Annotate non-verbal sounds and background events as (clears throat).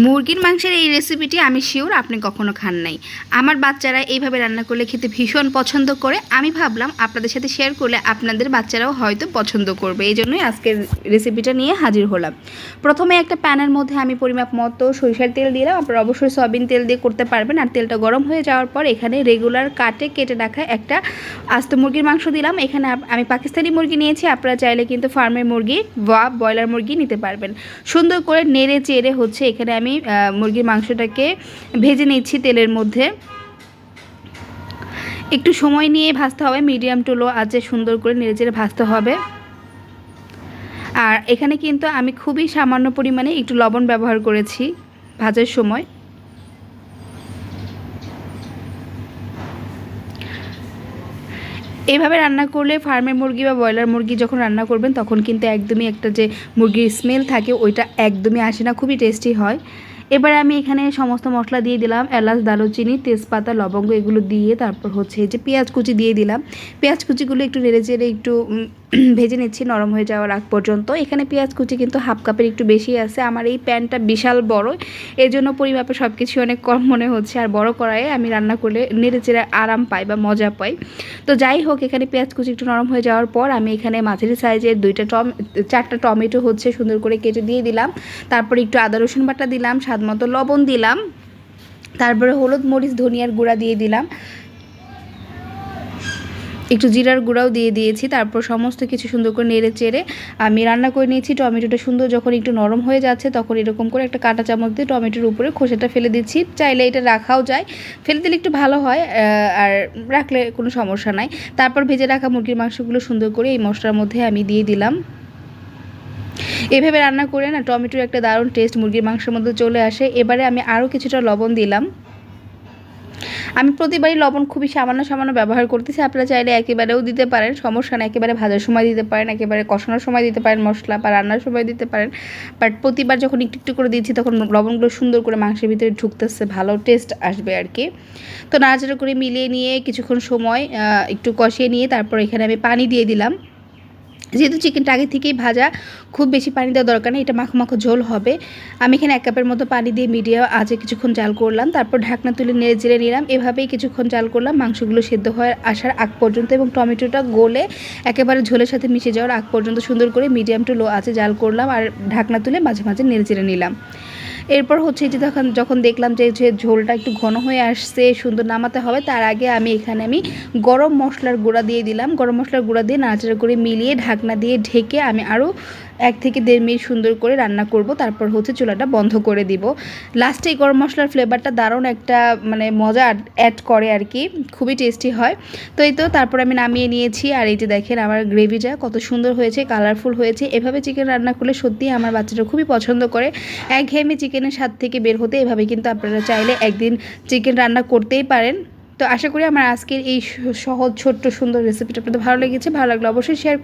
মুরগির মাংসের এই রেসিপিটি আমি শিওর আপনি কখনো খান নাই। আমার বাচ্চারা এইভাবে রান্না করলে খেতে ভীষণ পছন্দ করে। আমি ভাবলাম আপনাদের সাথে শেয়ার করলে আপনাদের বাচ্চারাও হয়তো পছন্দ করবে। এই জন্যই আজকের রেসিপিটা নিয়ে হাজির হলাম। প্রথমে একটা প্যানের মধ্যে আমি পরিমাপ মতো সরিষার তেল দিলাম। আপনারা অবশ্যই সয়াবিন তেল দিয়ে করতে পারবেন। আর তেলটা গরম হয়ে যাওয়ার পর এখানে রেগুলার কাটে, কেটে রাখা একটা আস্ত মুরগির মাংস দিলাম। এখানে আমি পাকিস্তানি মুরগি নিয়েছি। আপনারা চাইলে কিন্তু ফার্মের মুরগি বা ব্রয়লার মুরগি নিতে পারবেন। সুন্দর করে নেড়ে চেড়ে হচ্ছে এখানে আমি মুরগির মাংসটাকে ভেজে নিচ্ছি তেলের মধ্যে। একটু সময় নিয়ে ভাজতে হবে, মিডিয়াম টু লো আঁচে সুন্দর করে নেড়ে চেড়ে ভাজতে হবে। আর এখানে কিন্তু আমি খুবই সামান্য পরিমাণে একটু লবণ ব্যবহার করেছি ভাজার সময়। এইভাবে রান্না করলে ফার্মের মুরগি বা ব্রয়লার মুরগি যখন রান্না করবেন, তখন কিন্তু একদমই একটা যে মুরগির স্মেল থাকে, ওইটা একদমই আসে না, খুবই টেস্টি হয়। এবার আমি এখানে সমস্ত মশলা দিয়ে দিলাম, এলাচ, দারুচিনি, তেজপাতা, লবঙ্গ এগুলো দিয়ে তারপর হচ্ছে যে পেঁয়াজ কুচি দিয়ে দিলাম। পেঁয়াজ কুচিগুলো একটু নেড়ে চেড়ে একটু (clears throat) ভেজে নিচ্ছি, নরম হয়ে যাওয়ার আগ পর্যন্ত। এখানে পেঁয়াজ কুচি কিন্তু হাফ কাপের একটু বেশি আছে। আমার এই প্যানটা বিশাল বড় এর জন্য পরিমাপে সব কিছু অনেক কম মনে হচ্ছে। আর বড় কড়াইয়ে আমি রান্না করলে নেড়ে চেড়ে আরাম পাই বা মজা পাই। তো যাই হোক, এখানে পেঁয়াজ কুচি একটু নরম হয়ে যাওয়ার পর আমি এখানে মাঝারি সাইজের দুইটা টম, চারটা টমেটো হচ্ছে সুন্দর করে কেটে দিয়ে দিলাম। তারপর একটু আদা, রসুন বাটা দিলাম স্বাদ মতো লবণ দিলাম। তারপরে হলুদ, মরিচ, ধনিয়ার গুঁড়া দিয়ে দিলাম। একটু জিরার গুঁড়াও দিয়ে দিয়েছি, তারপর সমস্ত কিছু সুন্দর করে নেড়ে চেড়ে আমি রান্না করে নিয়েছি। টমেটোটা সুন্দর যখন একটু নরম হয়ে যাচ্ছে তখন এরকম করে একটা কাঁটা চামচ দিয়ে টমেটোর উপরে খোসাটা ফেলে দিচ্ছি। চাইলে এটা রাখাও যায়, ফেলে দিলে একটু ভালো হয় আর রাখলে কোনো সমস্যা নাই। তারপর ভেজে রাখা মুরগির মাংসগুলো সুন্দর করে এই মশলার মধ্যে আমি দিয়ে দিলাম। এভাবে রান্না করে না টমেটোর একটা দারুণ টেস্ট মুরগির মাংসের মধ্যে চলে আসে। এবারে আমি আরও কিছুটা লবণ দিলাম। আমি প্রতিবারই লবণ খুবই সামান্য সামান্য ব্যবহার করতেছি। আপনারা চাইলে একেবারেও দিতে পারেন, সমস্যা না একেবারে ভাজার সময় দিতে পারেন, একেবারে কষানোর সময় দিতে পারেন, মশলা বা রান্নার সময় দিতে পারেন। বাট প্রতিবার যখন একটু একটু করে দিচ্ছি, তখন লবণগুলো সুন্দর করে মাংসের ভিতরে ঢুকতেছে, ভালো টেস্ট আসবে আর কি তো নাড়াচাড়া করে মিলিয়ে নিয়ে কিছুক্ষণ সময় একটু কষিয়ে নিয়ে তারপর এখানে আমি পানি দিয়ে দিলাম। যেহেতু চিকেনটা আগে থেকেই ভাজা, খুব বেশি পানি দেওয়ার দরকার নেই, এটা মাখো মাখো ঝোল হবে। আমি এখানে এক কাপের মতো পানি দিয়ে মিডিয়াম আজে কিছুক্ষণ জাল করলাম, তারপর ঢাকনা তুলে নেড়ে চেড়ে নিলাম। এভাবেই কিছুক্ষণ জাল করলাম, মাংসগুলো সেদ্ধ হওয়ার আসার আগ পর্যন্ত এবং টমেটোটা গলে একেবারে ঝোলের সাথে মিশে যাওয়ার আগ পর্যন্ত সুন্দর করে মিডিয়াম টু লো আছে জাল করলাম আর ঢাকনা তুলে মাঝে মাঝে নেড়ে চেড়ে নিলাম। এরপর হচ্ছে যে তখন যখন দেখলাম যে যে ঝোলটা একটু ঘন হয়ে আসছে, সুন্দর নামাতে হবে, তার আগে আমি এখানে আমি গরম মশলার গুঁড়া দিয়ে দিলাম। গরম মশলার গুঁড়া দিয়ে নাড়াচাড়া করে মিলিয়ে ঢাকনা দিয়ে ঢেকে আমি আরও এক থেকে দেড় মিনিট সুন্দর করে রান্না করব, তারপর হচ্ছে চুলাটা বন্ধ করে দিব। লাস্টে এই গরম মশলার ফ্লেভারটা দারুণ একটা মানে মজা অ্যাড করে আর কি, খুবই টেস্টি হয়। তো এই তো, তারপর আমি নামিয়ে নিয়েছি, আর এই যে দেখেন আমার গ্রেভিটা কত সুন্দর হয়েছে কালারফুল হয়েছে। এভাবে চিকেন রান্না করলে সত্যিই আমার বাচ্চাটা খুবই পছন্দ করে। একঘেয়েমি চিকেনের স্বাদ থেকে বের হতে এভাবে কিন্তু আপনারা চাইলে একদিন চিকেন রান্না করতেই পারেন। তো আশা করি আমার আজকের এই সহজ, ছোট্ট, সুন্দর রেসিপিটা আপনাদের ভালো লেগেছে। ভালো লাগলে অবশ্যই শেয়ার